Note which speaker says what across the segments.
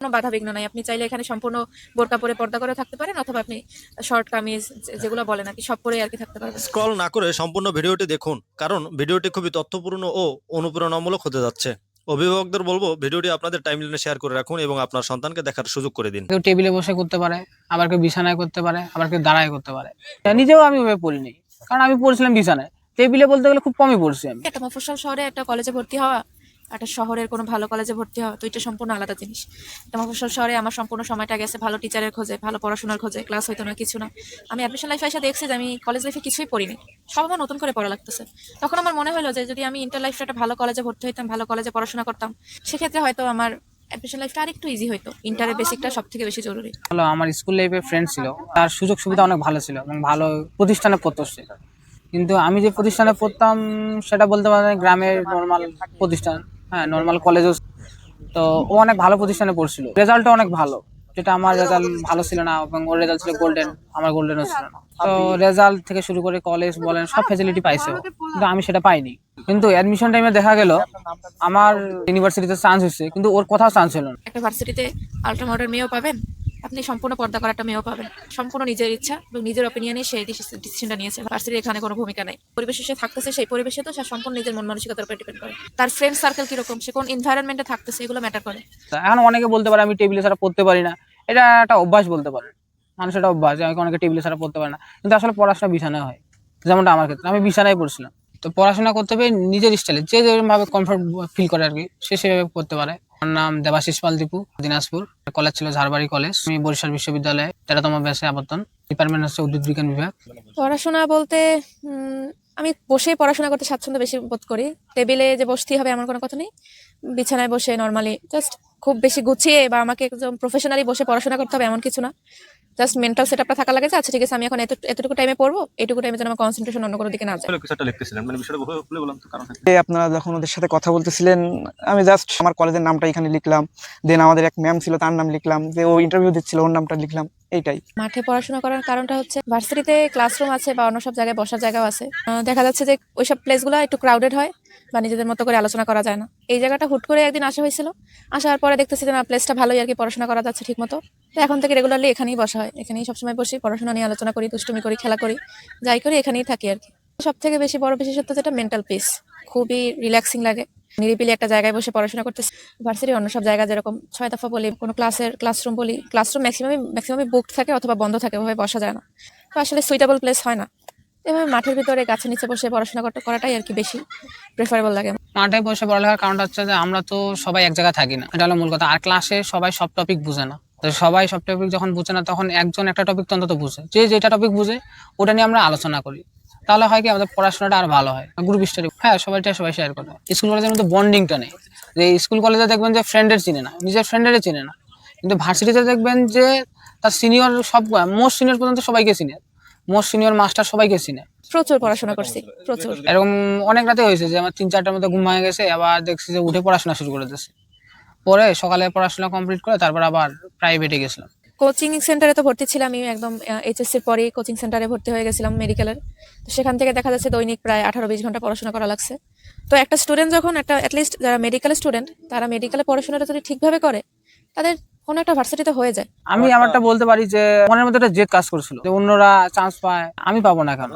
Speaker 1: কোনো বাধা বিঘ্ন নাই। আপনি চাইলে এখানে সম্পূর্ণ বোরকা পরে পর্দা করে থাকতে পারেন অথবা আপনি শর্ট কামিজ যেগুলো বলেন আর কি সব পরে আর কি থাকতে পারবেন।
Speaker 2: স্ক্রল না করে সম্পূর্ণ ভিডিওটি দেখুন কারণ ভিডিওটি খুবই তথ্যপূর্ণ ও অনুপ্রেরণামূলক হতে যাচ্ছে। অভিভাবকদের বলব ভিডিওটি আপনাদের টাইমলাইনে শেয়ার করে রাখুন এবং আপনার সন্তানকে দেখার সুযোগ করে দিন।
Speaker 3: কেউ টেবিলে বসে করতে পারে আবার কেউ বিছানায় করতে পারে আবার কেউ দাঁড়ায় করতে পারে। নিজেও আমি ওভাবে পড়িনি কারণ আমি পড়ছিলাম বিছানায়। টেবিলে বলতে গেলে খুব কমই পড়ছি আমি।
Speaker 1: একটা মফস্বল শহরে একটা কলেজে ভর্তি হওয়া একটা শহরের কোনো ভালো কলেজে ভর্তি হওয়া, তো এটা সম্পূর্ণ আলাদা জিনিস। মফস্বল শহরে আমার সম্পূর্ণ সময়টা গেছে ভালো টিচারের খোঁজে, ভালো পড়াশোনার খোঁজে ক্লাস হইতো না, কিছু না। আমি অ্যাডমিশন লাইফে এসে দেখছি যে আমি কলেজ লাইফে কিছুই পড়িনি। সব আমার নতুন করে পড়া লাগতেছে। তখন আমার মনে হলো যে যদি আমি ইন্টার লাইফটা একটা ভালো কলেজে ভর্তি হইতাম, ভালো কলেজে পড়াশোনা করতাম, সেক্ষেত্রে হয়তো আমার অ্যাডমিশন লাইফটা আরেকটু ইজি হতো ইন্টারের বেসিকটা সব থেকে বেশি জরুরি।
Speaker 3: ভালো আমার স্কুল লাইফে ফ্রেন্ড ছিল। তার সুযোগ সুবিধা অনেক ভালো ছিল এবং ভালো প্রতিষ্ঠানে পড়তো সে কিন্তু আমি যে প্রতিষ্ঠানে পড়তাম, সেটা বলতে পারেন গ্রামের নর্মাল প্রতিষ্ঠান। হ্যাঁ নর্মাল কলেজও তো ও অনেক ভালো প্রতিষ্ঠানে পড়ছিল। রেজাল্টও অনেক ভালো। যেটা আমার রেজাল্ট ভালো ছিল না, এবং ওর রেজাল্ট ছিল গোল্ডেন আমার গোল্ডেনও ছিল না। তো রেজাল্ট থেকে শুরু করে কলেজ বলেন, সব ফ্যাসিলিটি পাইছে কিন্তু আমি সেটা পাইনি। কিন্তু অ্যাডমিশন টাইমে দেখা গেল, আমার ইউনিভার্সিটিতে চান্স হয়েছে, কিন্তু ওর কোথাও চান্স ছিল না।
Speaker 1: একটা ভার্সিটিতে আল্ট্রা মডার মেয়েও পাবেন? আপনি সম্পূর্ণ পর্দা করা একটা মেয়েও পাবেন। সম্পূর্ণ নিজের ইচ্ছা এবং নিজের অপিনিয়নে সেই ডিসিশনটা নিয়েছে। ভার্সিটির এখানে কোনো ভূমিকা নেই। পরিবেশে সে থাকতেছে, সেই পরিবেশে তো সে সম্পূর্ণ নিজের মন মানসিকতার উপর ডিপেন্ড করে। তার ফ্রেন্ড সার্কেল কীরকম? সে কোন এনভায়রনমেন্টে থাকতেছে, এগুলো ম্যাটার করে।
Speaker 3: এখন অনেকে বলতে পারে, আমি টেবিলে ছাড়া পড়তে পারি না। এটা একটা অভ্যাস বলতে পারে। মানুষ একটা অভ্যাস, যে অনেকে টেবিলে ছাড়া পড়তে পারে না। কিন্তু আসলে পড়াশোনা বিছানায় হয়। যেমনটা আমার ক্ষেত্রে। আমি বিছানায় পড়ছিলাম। তো পড়াশোনা করতে হবে নিজের স্টাইলে যে যেরকম ভাবে কমফর্ট ফিল করে আর কি, সে সেভাবে করতে পারে। আমার নাম দেবাশিস পাল দীপু, দিনাজপুর। কলেজ ছিল ঝাড়বাড়ি কলেজ আমি বরিশাল বিশ্ববিদ্যালয়ে তেরোতম ব্যাসে আবর্তন। ডিপার্টমেন্ট হচ্ছে উদ্ভিদ বিজ্ঞান বিভাগ।
Speaker 1: পড়াশোনা বলতে আমি বসে পড়াশোনা করতে স্বাচ্ছন্দ্য বেশি বোধ করি। টেবিলে যে বসতেই হবে আমার কোনো কথা নেই। বিছানায় বসে নর্মালি জাস্ট খুব বেশি গুছিয়ে বা আমাকে একদম প্রফেশনালি বসে পড়াশোনা করতে হবে এমন কিছু না। জাস্ট মেন্টাল সেট আপটা থাকা লাগে যে আচ্ছা ঠিক আছে আমি এখন এত এতটুকু টাইমে পড়ব এটুকু টাইমে যেন আমার কনসেন্ট্রেশন অন্য কোনো দিকে না যায়।
Speaker 2: কিছুটা লিখতেছিলেন মানে বিষয়টা বললাম তো কারণ
Speaker 4: এই আপনারা যখন ওদের সাথে কথা বলতেছিলেন আমি জাস্ট আমার কলেজের নামটা এখানে লিখলাম দেন আমাদের এক ম্যাম ছিল তার নাম লিখলাম যে ও ইন্টারভিউ দিচ্ছিল ওর নামটা লিখলাম। এইটাই
Speaker 1: মাঠে পড়াশোনা করার কারণটা হচ্ছে ভার্সিটিতে ক্লাসরুম আছে বা অন্য সব জায়গায় বসার জায়গাও আছে। দেখা যাচ্ছে যে ওইসব প্লেসগুলো একটু ক্রাউডেড হয় বা নিজেদের মতো করে আলোচনা করা যায় না। এই জায়গাটা হুট করে একদিন আসা হয়েছিল। আসার পরে দেখতেছি যে না প্লেসটা ভালোই আর কি পড়াশোনা করা যাচ্ছে ঠিক মতো তো এখন থেকে রেগুলারলি এখানেই বসা হয়। এখানেই সবসময় বসি, পড়াশোনা নিয়ে আলোচনা করি, দুষ্টুমি করি, খেলা করি, যাই করি, এখানেই থাকি আর কি। সব থেকে বেশি বড় বিশেষত্ব যেটা মেন্টাল পিস খুবই রিল্যাক্সিং লাগে। নিরিবিলি একটা জায়গায় বসে পড়াশোনা করতেছি। ভার্সিটির অন্য সব জায়গা যেরকম ছয় দফা বলি, কোনো ক্লাসের ক্লাসরুম বলি ক্লাসরুম ম্যাক্সিমামই ম্যাক্সিমামই বুকড থাকে অথবা বন্ধ থাকে, ওভাবে বসা যায় না। তো আসলে সুইটেবল প্লেস হয় না। এভাবে মাঠের ভিতরে গাছের নিচে বসে পড়াশোনা করতে, করাটাই আর কি বেশি প্রেফারেবল লাগে।
Speaker 3: মাঠে বসে পড়ালেখার কারণটা হচ্ছে যে আমরা তো সবাই এক জায়গায় থাকি না। এটা হলো মূল কথা। আর ক্লাসে সবাই সব টপিক বুঝে না। তো সবাই সব টপিক যখন বুঝে না, তখন একজন একটা টপিক তো অন্তত বুঝে। যে যেটা টপিক বুঝে, ওটা নিয়ে আমরা আলোচনা করি। তাহলে হয় কি আমাদের পড়াশোনাটা আর ভালো হয়। গ্রুপ স্টাডি হ্যাঁ সবাইটা সবাই শেয়ার করে। স্কুল কলেজের মধ্যে বন্ডিংটা নেই। যে স্কুল কলেজে দেখবেন যে ফ্রেন্ডের চিনে না। নিজের ফ্রেন্ডের চিনে না। কিন্তু ভার্সিটিতে দেখবেন যে তার সিনিয়র সব মোস্ট সিনিয়র পর্যন্ত সবাইকে চিনে। মোস্ট সিনিয়র মাস্টার সবাইকে চিনে।
Speaker 1: প্রচুর পড়াশোনা করছি। প্রচুর।
Speaker 3: এরকম অনেক রাতে হয়েছে যে আমার তিন চারটার মধ্যে ঘুম ভেঙে গেছে আবার দেখছি যে উঠে পড়াশোনা শুরু করে দিয়েছে। পরে সকালে পড়াশোনা কমপ্লিট করে তারপর আবার প্রাইভেটে গেছিলাম।
Speaker 1: কোচিং সেন্টারে তো ভর্তি ছিলাম, আমি একদম এইচএসসির পরেই কোচিং সেন্টারে ভর্তি হয়ে গেছিলাম মেডিকেলের তো সেখান থেকে দেখা যাচ্ছে দৈনিক প্রায় আঠারো বিশ ঘণ্টা পড়াশোনা করা লাগছে। তো একটা স্টুডেন্ট যখন, একটা অ্যাটলিস্ট যারা মেডিকেল স্টুডেন্ট তারা মেডিকেলে পড়াশোনাটা যদি ঠিকভাবে করে, তাদের কোনো একটা ভার্সিটিতে হয়ে যায়।
Speaker 3: আমি আমারটা বলতে পারি যে মনের মধ্যে একটা জেদ কাজ করছিল যে অন্যরা চান্স পায় আমি পাবো না কেন?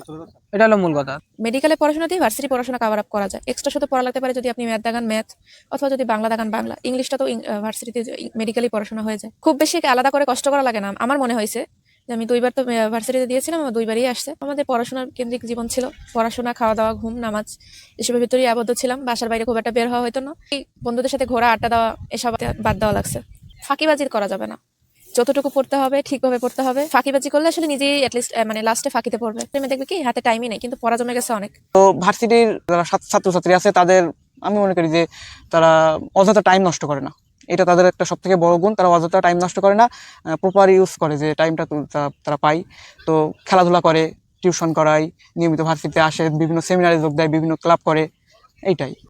Speaker 3: এটা হলো মূল কথা।
Speaker 1: মেডিকেলে পড়াশোনা দিয়ে ভার্সিটি পড়াশোনা কভার আপ করা যায়। এক্সট্রা শুধু পড়া লাগতে পারে যদি আপনি ম্যাথ দাগান ম্যাথ অথবা যদি বাংলা দাগান বাংলা। ইংলিশটা তো ভার্সিটিতে মেডিকেলি পড়াশোনা হয়ে যায়। খুব বেশি আলাদা করে কষ্ট করা লাগে না। আমার মনে হয়েছে যে আমি দুইবার তো ভার্সিটিতে দিয়েছিলাম আমার দুইবারই আসছে। আমাদের পড়াশোনার কেন্দ্রিক জীবন ছিল। পড়াশোনা খাওয়া দাওয়া ঘুম নামাজ এসবের ভিতরেই আবদ্ধ ছিলাম। বাসার বাইরে খুব একটা বের হওয়া হতো না। এই বন্ধুদের সাথে ঘোরা আড্ডা দেওয়া এসব বাদ দেওয়া লাগছে। ফাঁকিবাজির করা যাবে না। যতটুকু পড়তে হবে, ঠিকভাবে পড়তে হবে। ফাঁকিবাজি করলে আসলে নিজেই অ্যাটলিস্ট মানে লাস্টে ফাঁকিতে পড়বে। তুমি দেখবে কি, হাতে টাইমই নেই, কিন্তু পড়া জমে গেছে অনেক।
Speaker 4: তো ভার্সিটির যারা ছাত্রছাত্রী আছে, তাদের, আমি মনে করি যে তারা অযথা টাইম নষ্ট করে না। এটা তাদের একটা সব থেকে বড় গুণ, তারা অযথা টাইম নষ্ট করে না প্রপার ইউজ করে যে টাইমটা তারা পায়। তো খেলাধুলা করে টিউশন করায়, নিয়মিত ভার্সিটিতে আসে, বিভিন্ন সেমিনারে যোগ দেয়, বিভিন্ন ক্লাব করে, এইটাই।